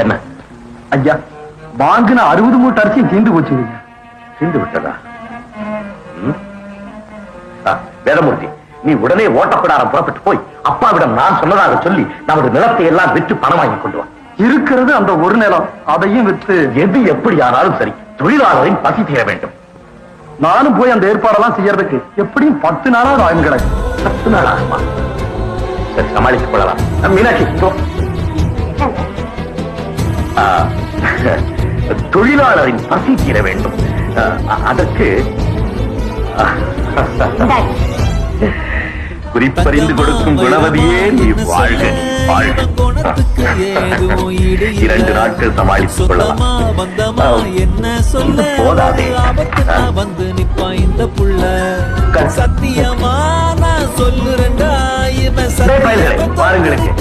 என்ன? ஐயா வாங்கின அறுபது மூட்டை அரிசியும் தீந்து போச்சுங்க. சிந்து விட்டதா? வேதமூர்த்தி நீ உடனே ஓட்டப்படாரம் புறப்பட்டு போய் அப்பாவிடம் நான் சொன்னதாக சொல்லி நமது நிலத்தை எல்லாம் விற்று பணம் வாங்கி கொண்டு வா. இருக்கிறது அந்த ஒரு நிலம். அதையும் வித்து. எது எப்படி ஆனாலும் சரி தொழிலாளரின் பசி தீர வேண்டும். நானும் போய் அந்த ஏற்பாடெல்லாம் செய்யறதுக்கு எப்படியும் பத்து நாளாவது ஆகும் கிடக்கு. பத்து நாள் ஆகுமா? சரி சமாளித்துக் கொள்ளலாம். மீனாட்சி தொழிலாளரின் பசி தீர வேண்டும் அதற்கு குறிப்பறிந்து கொடுக்கும் குணவதியே நீ வாழ்க இரண்டு நாட்கள் சமாளித்துக் கொள்ளலாம். என்ன சொல்ல போதாதே. வந்து நிப்பா இந்த புள்ள. சத்தியமா நான் பயல்களே, பாருங்களுக்கு.